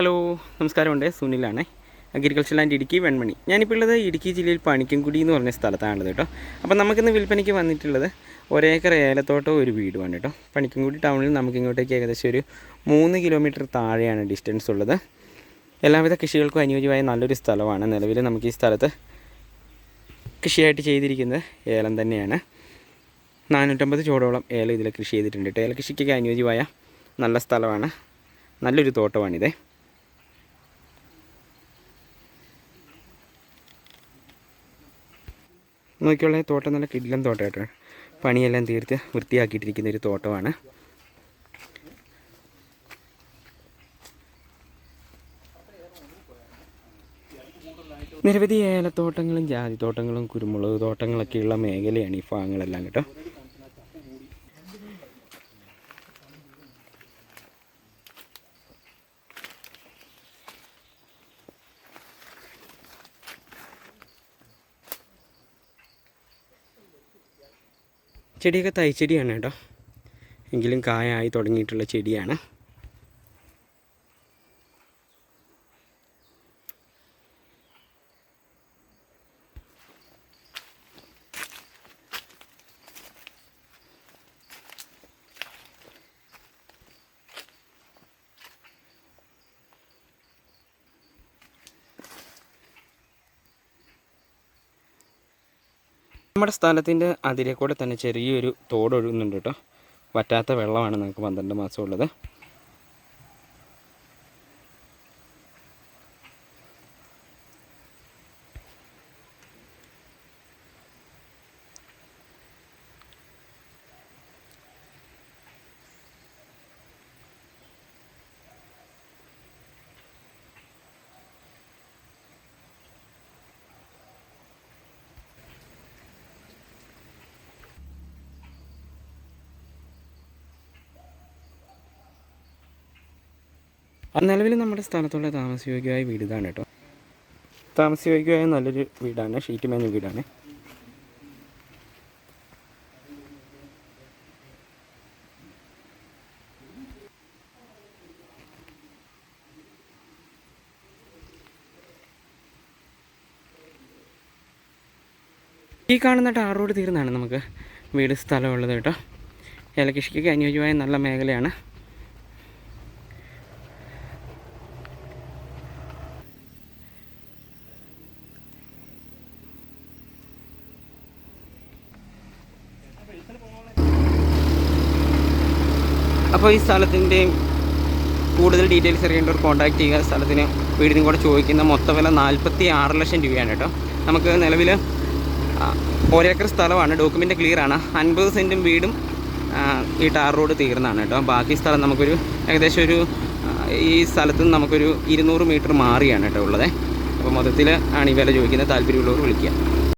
Hello നമസ്കാരമുണ്ട്. സുനിലാണ്. Agriculture land Idukki Venmani. ഞാനിപ്പോൾ ഉള്ളത് ഇടുക്കി ജില്ലയിൽ പണിക്കൻകുടി എന്ന് പറഞ്ഞ സ്ഥലത്താണ് കേട്ടോ. അപ്പോൾ നമുക്കിന്ന് വിൽപ്പനയ്ക്ക് വന്നിട്ടുള്ളത് ഒരേക്കർ ഏലത്തോട്ടം ഒരു വീടുമാണ് കേട്ടോ. പണിക്കൻകുടി ടൗണിൽ നമുക്ക് ഇങ്ങോട്ടേക്ക് ഏകദേശം ഒരു മൂന്ന് കിലോമീറ്റർ താഴെയാണ് ഡിസ്റ്റൻസ് ഉള്ളത്. എല്ലാവിധ കൃഷികൾക്കും അനുയോജ്യമായ നല്ലൊരു സ്ഥലമാണ്. നിലവിൽ നമുക്ക് ഈ സ്ഥലത്ത് കൃഷിയായിട്ട് ചെയ്തിരിക്കുന്നത് ഏലം തന്നെയാണ്. നാനൂറ്റമ്പത് ചോടോളം ഏലം ഇതിൽ കൃഷി ചെയ്തിട്ടുണ്ട് കേട്ടോ. ഏല കൃഷിക്കൊക്കെ അനുയോജ്യമായ നല്ല സ്ഥലമാണ്. നല്ലൊരു തോട്ടമാണിത്. നോക്കിയുള്ള തോട്ടം നല്ല കിടിലൻ തോട്ടമായിട്ടാണ് പണിയെല്ലാം തീർത്ത് വൃത്തിയാക്കിയിട്ടിരിക്കുന്ന ഒരു തോട്ടമാണ്. നിരവധി ഏലത്തോട്ടങ്ങളും ജാതിത്തോട്ടങ്ങളും കുരുമുളക് തോട്ടങ്ങളൊക്കെയുള്ള മേഖലയാണ് ഈ ഭാഗങ്ങളെല്ലാം കേട്ടോ. ചെടിയൊക്കെ തൈച്ചെടിയാണ് കേട്ടോ. എങ്കിലും കായായി തുടങ്ങിയിട്ടുള്ള ചെടിയാണ്. നമ്മുടെ സ്ഥലത്തിന്റെ അതിരെ കൂടെ തന്നെ ചെറിയൊരു തോടൊഴുകുന്നുണ്ട് കേട്ടോ. വറ്റാത്ത വെള്ളമാണ് നമുക്ക് പന്ത്രണ്ട് മാസം ഉള്ളത് നിലവിൽ നമ്മുടെ സ്ഥലത്തുള്ള താമസയോഗ്യമായ വീട് ഇതാണ് കേട്ടോ. താമസയോഗ്യമായ നല്ലൊരു വീടാണ്. ഷീറ്റ് മേഞ്ഞ വീടാണ്. ഈ കാണുന്ന ടാർ റോഡ് തീർന്നാണ് നമുക്ക് വീട് സ്ഥലമുള്ളത് കേട്ടോ. ഏലകൃഷിക്കൊക്കെ അനുയോജ്യമായ നല്ല മേഖലയാണ്. അപ്പോൾ ഈ സ്ഥലത്തിന്റെയും കൂടുതൽ ഡീറ്റെയിൽസ് അറിയേണ്ടവർ കോൺടാക്ട് ചെയ്യുക സ്ഥലത്തിന്. വീടിനും കൂടെ ചോദിക്കുന്ന മൊത്ത വില നാൽപ്പത്തി ആറ് ലക്ഷം രൂപയാണ് കേട്ടോ. നമുക്ക് നിലവിൽ ഒരേക്കർ സ്ഥലമാണ് ഡോക്യുമെന്റ് ക്ലിയർ ആണ്. അൻപത് സെന്റും വീടും ഈ ടാർ റോഡ് തീർന്നാണ് കേട്ടോ. ബാക്കി സ്ഥലം നമുക്കൊരു ഏകദേശം ഒരു ഈ സ്ഥലത്ത് നിന്ന് നമുക്കൊരു ഇരുന്നൂറ് മീറ്റർ മാറിയാണ് കേട്ടോ ഉള്ളത്. അപ്പോൾ മൊത്തത്തിൽ ആണ് ഈ വില ചോദിക്കുന്നത്. താല്പര്യമുള്ളവർ വിളിക്കുക.